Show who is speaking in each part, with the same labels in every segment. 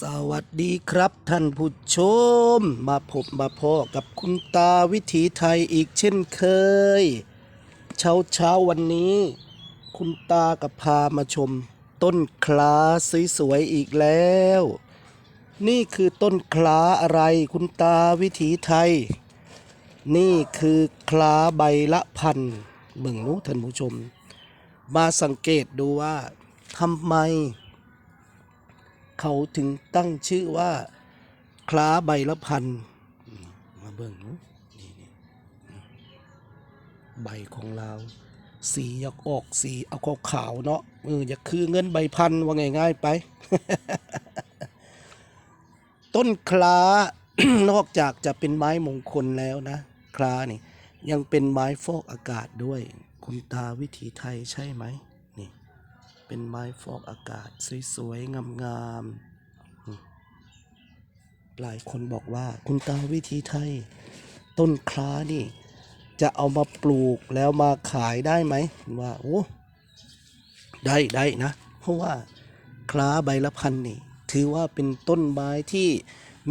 Speaker 1: สวัสดีครับท่านผู้ชม มาพบมาพอกับคุณตาวิถีไทยอีกเช่นเคย เช้าเช้าวันนี้ คุณตากับพามาชม ต้นคลาสวยๆอีกแล้ว นี่คือต้นคลาอะไรคุณตาวิถีไทย นี่คือคลาใบละพันเบิ่งนู้ท่านผู้ชม มาสังเกตดูว่าทำไม เขาถึงตั้งชื่อว่าคล้าใบละพันมาเบิ่งนู้นี่นี่ใบของเราสีอยากออกสีเอาขาวๆเนาะเอออยากคือเงินใบพันว่าง่ายๆไป ต้นคล้านอกจากจะเป็นไม้มงคลแล้วนะ คล้านี่ยังเป็นไม้ฟอกอากาศด้วย คุณตาวิถีไทยใช่ไหม เป็นไม้ฟอกอากาศ สวยๆ งามๆ หลายคนบอกว่าคุณตาวิถีไทย ต้นคล้านี่ จะเอามาปลูกแล้วมาขายได้ไหมว่าโอ้ได้ได้นะ เพราะว่าคล้าใบละพันนี่ ถือว่าเป็นต้นไม้ที่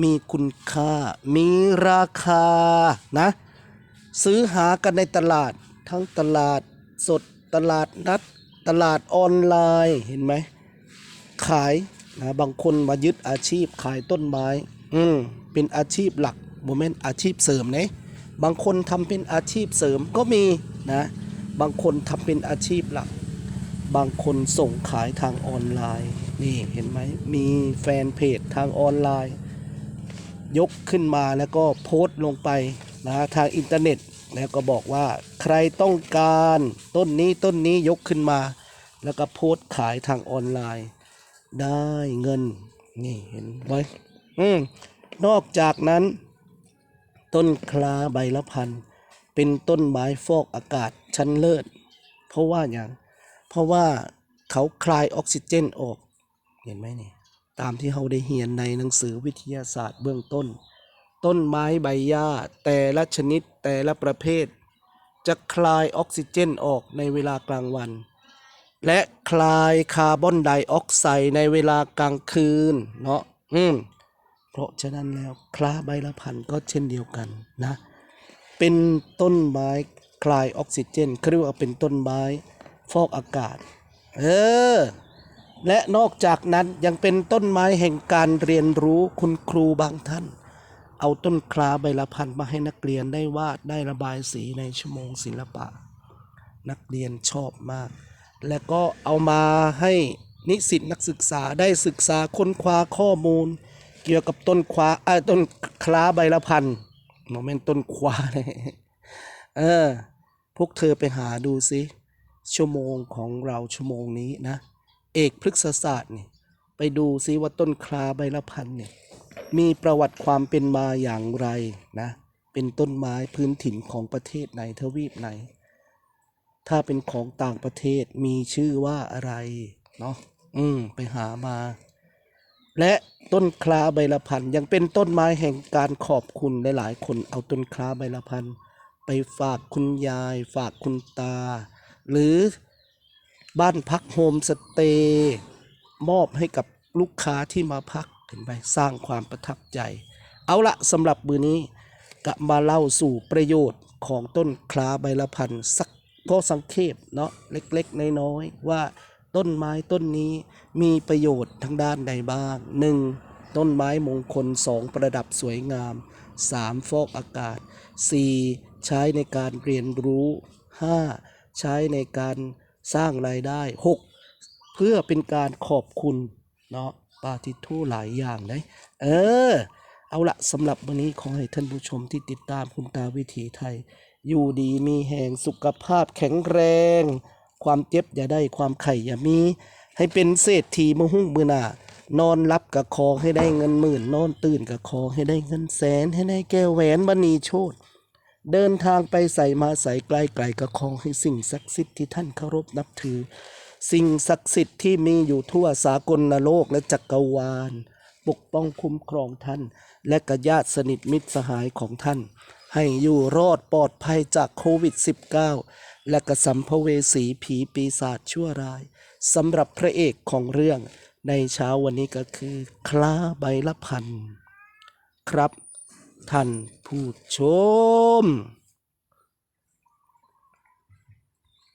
Speaker 1: มีคุณค่า มีราคานะ ซื้อหากันในตลาดทั้งตลาดสดตลาดนัด ตลาดออนไลน์เห็นไหม ขายนะบางคนมายึดอาชีพขายต้นไม้ อืมเป็นอาชีพหลักโมเมนต์อาชีพเสริมเนะบางคนทำเป็นอาชีพเสริมก็มีนะ บางคนทำเป็นอาชีพหลัก บางคนส่งขายทางออนไลน์ นี่เห็นไหม มีแฟนเพจทางออนไลน์ ยกขึ้นมาแล้วก็โพสต์ลงไปนะทางอินเทอร์เน็ต แล้วก็บอกว่า ใครต้องการต้นนี้ต้นนี้ยกขึ้นมา แล้วก็โพสขายทางออนไลน์ ได้เงิน นี่เห็นไหมอืมนอกจากนั้น ต้นคลาใบละพัน เป็นต้นไม้ฟอกอากาศชั้นเลิศ เพราะว่าอย่าง เพราะว่าเขาคลายออกซิเจนออก เห็นไหมนี่ตามที่เราได้เรียนในหนังสือวิทยาศาสตร์เบื้องต้น ต้นไม้ใบหญ้าแต่ละชนิดแต่ละประเภท จะคลายออกซิเจนออกในเวลากลางวัน และคลายคาร์บอนไดออกไซด์ในเวลากลางคืนเนาะอืมเพราะฉะนั้นแล้วคล้าใบละพันก็เช่นเดียวกันนะ เป็นต้นไม้คลายออกซิเจนเขาเรียกว่าเป็นต้นไม้ฟอกอากาศ เออ และนอกจากนั้นยังเป็นต้นไม้แห่งการเรียนรู้คุณครูบางท่าน เอาต้นคลาใบละพันมาให้นักเรียนได้วาดได้ระบายสีในชั่วโมงศิลปะ นักเรียนชอบมาก และก็เอามาให้นิสิตนักศึกษาได้ศึกษาค้นคว้าข้อมูล เกี่ยวกับต้นคว้าเอ้ต้นคล้าใบละพันโมเมนต้นคว้าเลยเออพวกเธอไปหาดูสิชั่วโมงของเราชั่วโมงนี้นะ เอกพฤกษศาสตร์นี่ไปดูซิว่าต้นคลาใบละพันเนี่ย มีประวัติความเป็นมาอย่างไรนะ เป็นต้นไม้พื้นถิ่นของประเทศไหนทวีปไหน ถ้าเป็นของต่างประเทศมีชื่อว่าอะไรเนาะอืมไปหามา และต้นคลาใบละพันยังเป็นต้นไม้แห่งการขอบคุณหลายๆคนเอาต้นคลาใบละพันไปฝากคุณยาย ฝากคุณตา หรือบ้านพักโฮมสเตย์มอบให้กับลูกค้าที่มาพัก เห็นไหมสร้างความประทับใจ เอาละสำหรับมือนี้ก็มาเล่าสู่ประโยชน์ของต้นคลาใบละพันสักพอสังเขปเนาะเล็กๆ น้อยๆ ว่าต้นไม้ต้นนี้มีประโยชน์ทางด้านใดบ้างหนึ่งต้นไม้มงคลสองประดับสวยงามสามฟอกอากาศสี่ใช้ในการเรียนรู้ห้าใช้ในการสร้างรายได้หกเพื่อเป็นการขอบคุณเนาะ ปาทิทูหลายอย่างนะเออ เอาละสำหรับวันนี้ขอให้ท่านผู้ชมที่ติดตามคุณตาวิถีไทย อยู่ดีมีแห่งสุขภาพแข็งแรง ความเจ็บอย่าได้ความไข่อย่ามี ให้เป็นเศรษฐีมหุ้งมือหนานอนรับกับคอให้ได้เงินหมื่น นอนตื่นกับคอให้ได้เงินแสน ให้ได้แก้วแหวนมณีโชตเดินทางไปใส่มาใส่ไกลไกลกระคองให้สิ่งศักดิ์สิทธิ์ที่ท่านเคารพนับถือ สิ่งศักดิ์สิทธิ์ที่มีอยู่ทั่วสากลโลกและจักรวาล ปกป้องคุ้มครองท่าน และกญาติสนิทมิตรสหายของท่าน ให้อยู่รอดปลอดภัยจากโควิด -19 และกระสัมภเวสีผีปีศาจชั่วร้ายสำหรับพระเอกของเรื่องในเช้าวันนี้ก็คือ คล้าใบละพัน ครับ ท่านผู้ชม